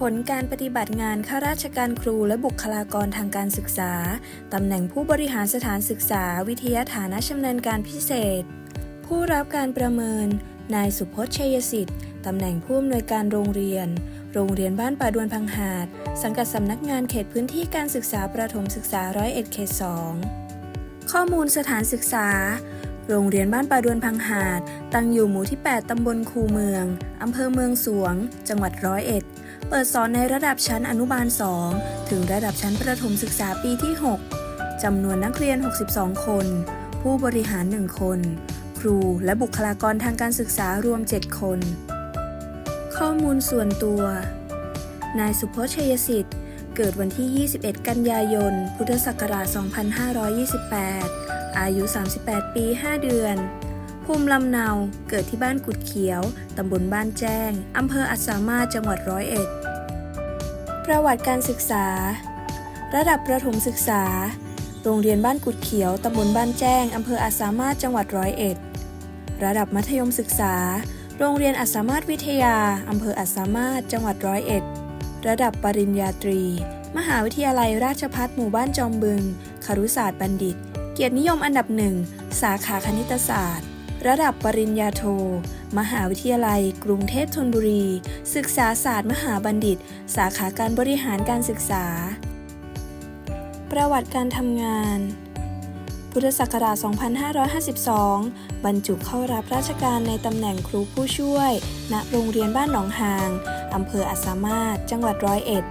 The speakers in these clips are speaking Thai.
ผลการปฏิบัติงานข้าราชการครูและบุคลากรทางการศึกษา ตำแหน่งผู้บริหารสถานศึกษา วิทยาฐานะชำนาญการพิเศษ ผู้รับการประเมิน นายสุพจน์ชัยสิทธิ์ ตำแหน่งผู้อำนวยการโรงเรียน โรงเรียนบ้านป่าดวนพังหาด สังกัดสำนักงานเขตพื้นที่การศึกษาประถมศึกษาร้อยเอ็ดเขตสองข้อมูลสถานศึกษา โรงเรียนบ้านป่าดวนพังหาด ตั้งอยู่หมู่ที่ 8 ตำบลคูเมือง อำเภอเมืองสวง จังหวัดร้อยเอ็ด เปิดสอนในระดับชั้นอนุบาล 2 ถึงระดับชั้นประถมศึกษาปีที่ 6 จำนวนนักเรียน 62 คน ผู้บริหาร 1 คน ครูและบุคลากรทางการศึกษารวม 7 คน ข้อมูลส่วนตัว นายสุพจน์ชัยสิทธิ์ เกิดวันที่ 21 กันยายน พุทธศักราช 2528 อายุ 38 ปี 5 เดือน ภูมิลำเนาเกิดที่บ้านกุดเขียว ตำบลบ้านแจ้ง อำเภออัสสามาจังหวัดร้อยเอ็ด ประวัติการศึกษา ระดับประถมศึกษา โรงเรียนบ้านกุดเขียว ตำบลบ้านแจ้ง อำเภออัสสามาจังหวัดร้อยเอ็ด ระดับมัธยมศึกษา โรงเรียนอัสสามาวิทยา อำเภออัสสามาจังหวัดร้อยเอ็ด ระดับปริญญาตรี มหาวิทยาลัยราชภัฏหมู่บ้านจอมบึง ครุศาสตร์บัณฑิต เกียรตินิยมอันดับหนึ่ง สาขาคณิตศาสตร์ ระดับปริญญาโท มหาวิทยาลัย กรุงเทพธนบุรี ศึกษาศาสตร์มหาบัณฑิต สาขาการบริหารการศึกษา ประวัติการทำงาน พุทธศักราช 2552 บรรจุเข้ารับราชการในตำแหน่งครูผู้ช่วย ณ โรงเรียนบ้านหนองหาง อำเภออัสสามารถ จังหวัดร้อยเอ็ด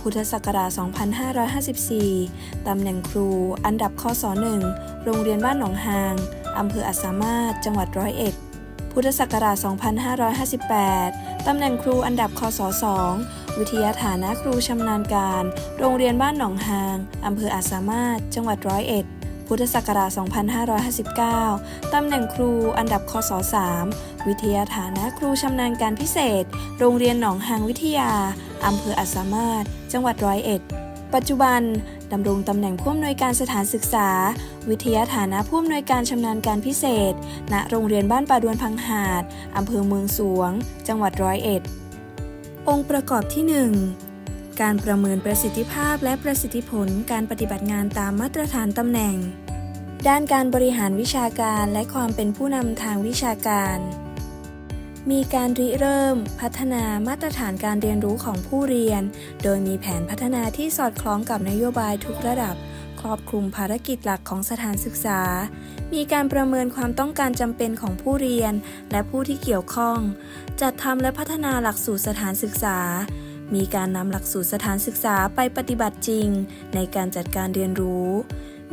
พุทธศักราช 2554 ตำแหน่งครู อันดับข้อศ1โรงเรียนบ้านหนองหาง อำเภออัสามารถ จังหวัดร้อยเอ็ด พุทธศักราช 2558 ตำแหน่งครูอันดับคศ2วิทยาฐานะครูชำนาญการ โรงเรียนบ้านหนองหาง อำเภออัสามารถ จังหวัดร้อยเอ็ด พุทธศักราช 2559 ตำแหน่งครูอันดับคศ3วิทยาฐานะครูชำนาญการพิเศษ โรงเรียนหนองหางวิทยา อำเภออัสามารถ จังหวัดร้อยเอ็ด ปัจจุบันดำรงตำแหน่งผู้อำนวยการสถานศึกษา วิทยาฐานะผู้อำนวยการชำนาญการพิเศษ ณ โรงเรียนบ้านป่าดวนพังหาดอำเภอเมืองสวง จังหวัดร้อยเอ็ด องค์ประกอบที่ 1 การประเมินประสิทธิภาพและประสิทธิผลการปฏิบัติงานตามมาตรฐานตำแหน่ง ด้านการบริหารวิชาการและความเป็นผู้นำทางวิชาการ มีการริเริ่ม พัฒนามาตรฐานการเรียนรู้ของผู้เรียน โดยมีแผนพัฒนาที่สอดคล้องกับนโยบายทุกระดับ ครอบคลุมภารกิจหลักของสถานศึกษา มีการประเมินความต้องการจำเป็นของผู้เรียน และผู้ที่เกี่ยวข้อง จัดทำและพัฒนาหลักสูตรสถานศึกษา มีการนำหลักสูตรสถานศึกษาไปปฏิบัติจริง ในการจัดการเรียนรู้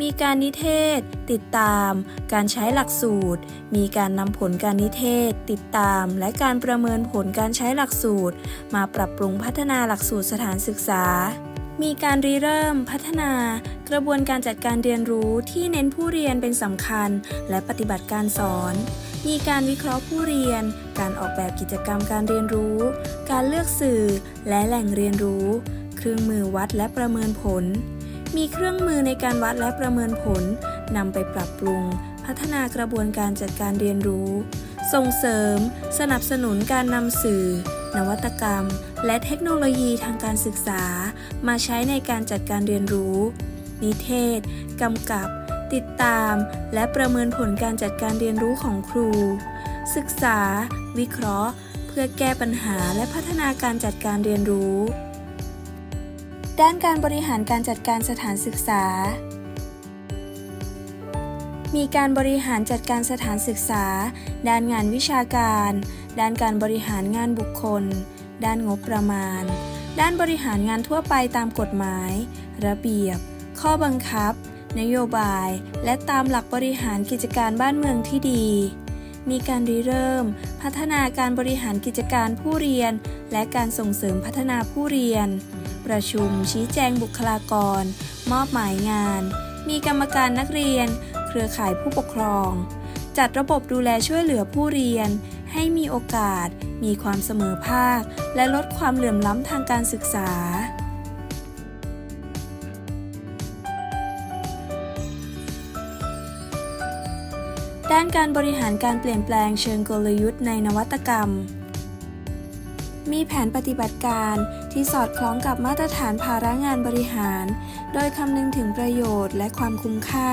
มีการนิเทศ ติดตาม การใช้หลักสูตร มีการนำผลการนิเทศ ติดตาม และการประเมินผลการใช้หลักสูตร มาปรับปรุงพัฒนาหลักสูตรสถานศึกษา มีการริเริ่มพัฒนากระบวนการจัดการเรียนรู้ที่เน้นผู้เรียนเป็นสำคัญ และปฏิบัติการสอน มีการวิเคราะห์ผู้เรียน การออกแบบกิจกรรมการเรียนรู้ การเลือกสื่อและแหล่งเรียนรู้ เครื่องมือวัดและประเมินผล มีเครื่องมือในการวัดและประเมินผลนำไปปรับปรุง พัฒนากระบวนการจัดการเรียนรู้ ส่งเสริม สนับสนุนการนำสื่อ นวัตกรรม และเทคโนโลยีทางการศึกษา มาใช้ในการจัดการเรียนรู้ นิเทศกำกับ ติดตาม และประเมินผลการจัดการเรียนรู้ของครู ศึกษา วิเคราะห์ เพื่อแก้ปัญหาและพัฒนาการจัดการเรียนรู้ ด้านการบริหารการจัดการสถานศึกษา มีการบริหารจัดการสถานศึกษา ด้านงานวิชาการ ด้านการบริหารงานบุคคล ด้านงบประมาณ ด้านบริหารงานทั่วไปตามกฎหมาย ระเบียบ ข้อบังคับ นโยบาย และตามหลักบริหารกิจการบ้านเมืองที่ดี มีการริเริ่ม พัฒนาการบริหารกิจการผู้เรียน และการส่งเสริมพัฒนาผู้เรียน ประชุมชี้แจงบุคลากร มอบหมายงาน มีกรรมการนักเรียน เครือข่ายผู้ปกครอง จัดระบบดูแลช่วยเหลือผู้เรียน ให้มีโอกาส มีความเสมอภาค และลดความเหลื่อมล้ำทางการศึกษาด้านการบริหารการเปลี่ยนแปลงเชิงกลยุทธ์ในนวัตกรรม มีแผนปฏิบัติการที่สอดคล้องกับมาตรฐานภาระงานบริหาร โดยคำนึงถึงประโยชน์และความคุ้มค่า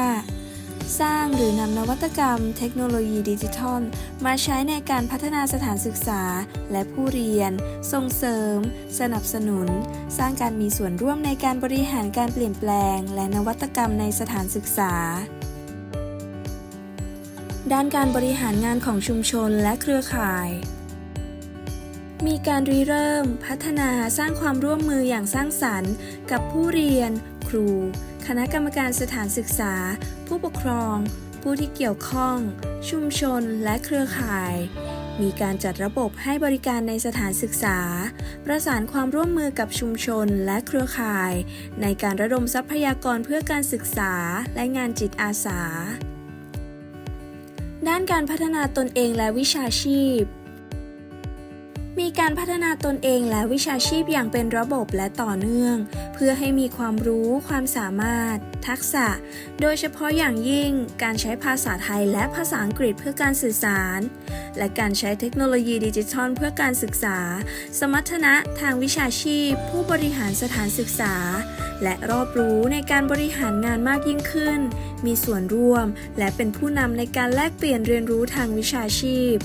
สร้างหรือนำนวัตกรรมเทคโนโลยีดิจิทัล มาใช้ในการพัฒนาสถานศึกษาและผู้เรียน ส่งเสริม สนับสนุน สร้างการมีส่วนร่วมในการบริหารการเปลี่ยนแปลง และนวัตกรรมในสถานศึกษาด้านการบริหารงานของชุมชนและเครือข่าย มีการริเริ่ม พัฒนาสร้างความร่วมมืออย่างสร้างสรรค์ กับผู้เรียน ครู คณะกรรมการสถานศึกษา ผู้ปกครอง ผู้ที่เกี่ยวข้อง ชุมชนและเครือข่าย มีการจัดระบบให้บริการในสถานศึกษา ประสานความร่วมมือกับชุมชนและเครือข่าย ในการระดมทรัพยากรเพื่อการศึกษาและงานจิตอาสา ด้านการพัฒนาตนเองและวิชาชีพ มีการพัฒนาตนเองและวิชาชีพอย่างเป็นระบบและต่อเนื่อง เพื่อให้มีความรู้ ความสามารถ ทักษะ โดยเฉพาะอย่างยิ่ง การใช้ภาษาไทยและภาษาอังกฤษเพื่อการสื่อสาร และการใช้เทคโนโลยีดิจิทัลเพื่อการศึกษา สมรรถนะทางวิชาชีพ ผู้บริหารสถานศึกษา และรอบรู้ในการบริหารงานมากยิ่งขึ้น มีส่วนร่วม และเป็นผู้นำในการแลกเปลี่ยนเรียนรู้ทางวิชาชีพ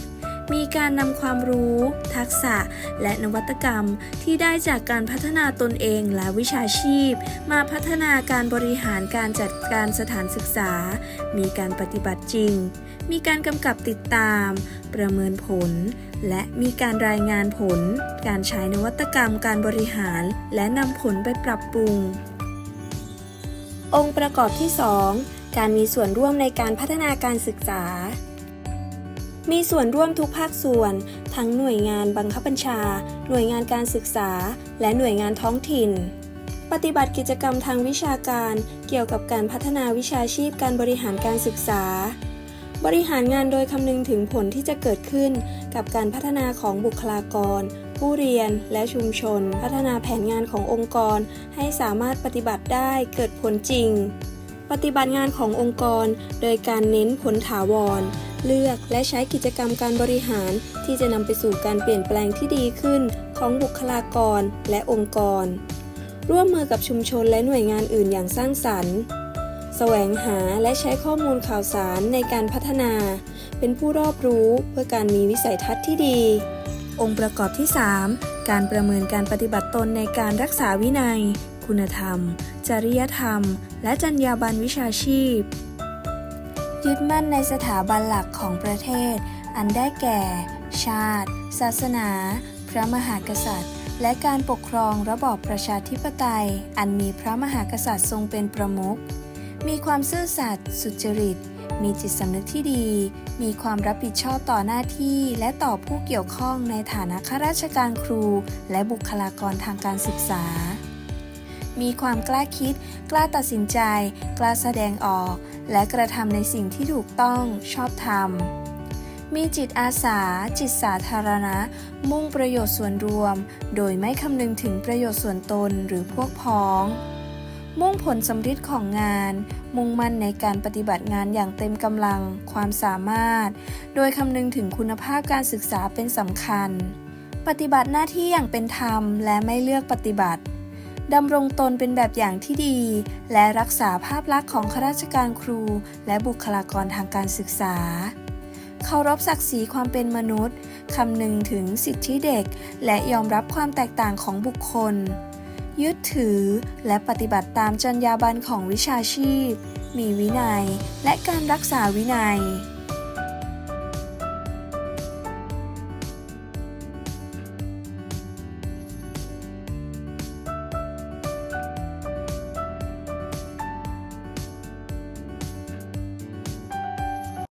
มีการนำความรู้ ทักษะ และนวัตกรรมที่ได้จากการพัฒนาตนเองและวิชาชีพ มาพัฒนาการบริหารการจัดการสถานศึกษา มีการปฏิบัติจริง มีการกำกับติดตาม ประเมินผล และมีการรายงานผล การใช้นวัตกรรมการบริหาร และนำผลไปปรับปรุง องค์ประกอบที่ 2 การมีส่วนร่วมในการพัฒนาการศึกษา มีส่วนร่วมทุกภาคส่วน ทั้งหน่วยงานบังคับบัญชา หน่วยงานการศึกษา และหน่วยงานท้องถิ่น ปฏิบัติกิจกรรมทางวิชาการ เกี่ยวกับการพัฒนาวิชาชีพการบริหารการศึกษา บริหารงานโดยคำนึงถึงผลที่จะเกิดขึ้น กับการพัฒนาของบุคลากร ผู้เรียนและชุมชน พัฒนาแผนงานขององค์กร ให้สามารถปฏิบัติได้เกิดผลจริง ปฏิบัติงานขององค์กร โดยการเน้นผลถาวร เลือกและใช้กิจกรรมการบริหาร ที่จะนำไปสู่การเปลี่ยนแปลงที่ดีขึ้นของบุคลากรและองค์กร ร่วมมือกับชุมชนและหน่วยงานอื่นอย่างสร้างสรรค์แสวงหาและใช้ข้อมูลข่าวสารในการพัฒนา เป็นผู้รอบรู้เพื่อการมีวิสัยทัศน์ที่ดี องค์ประกอบที่ 3 การประเมินการปฏิบัติตนในการรักษาวินัย คุณธรรม จริยธรรม และจรรยาบรรณวิชาชีพ ยึดมั่นในสถาบันหลักของประเทศ อันได้แก่ ชาติ ศาสนา พระมหากษัตริย์ และการปกครองระบอบประชาธิปไตย อันมีพระมหากษัตริย์ทรงเป็นประมุข มีความซื่อสัตย์สุจริต มีจิตสำนึกที่ดี มีความรับผิดชอบต่อหน้าที่ และต่อผู้เกี่ยวข้องในฐานะข้าราชการครู และบุคลากรทางการศึกษา มีความกล้าคิด กล้าตัดสินใจ กล้าแสดงออก และกระทำในสิ่งที่ถูกต้องชอบธรรม มีจิตอาสา จิตสาธารณะ มุ่งประโยชน์ส่วนรวม โดยไม่คำนึงถึงประโยชน์ส่วนตนหรือพวกพ้อง มุ่งผลสำฤทธิ์ของงาน มุ่งมั่นในการปฏิบัติงานอย่างเต็มกำลัง ความสามารถ โดยคำนึงถึงคุณภาพการศึกษาเป็นสำคัญ ปฏิบัติหน้าที่อย่างเป็นธรรมและไม่เลือกปฏิบัติ ดำรงตนเป็นแบบอย่างที่ดี และรักษาภาพลักษณ์ของข้าราชการครู และบุคลากรทางการศึกษา เคารพศักดิ์ศรีความเป็นมนุษย์ คำนึงถึงสิทธิเด็ก และยอมรับความแตกต่างของบุคคล ยึดถือและปฏิบัติตามจรรยาบรรณของวิชาชีพ มีวินัย และการรักษาวินัย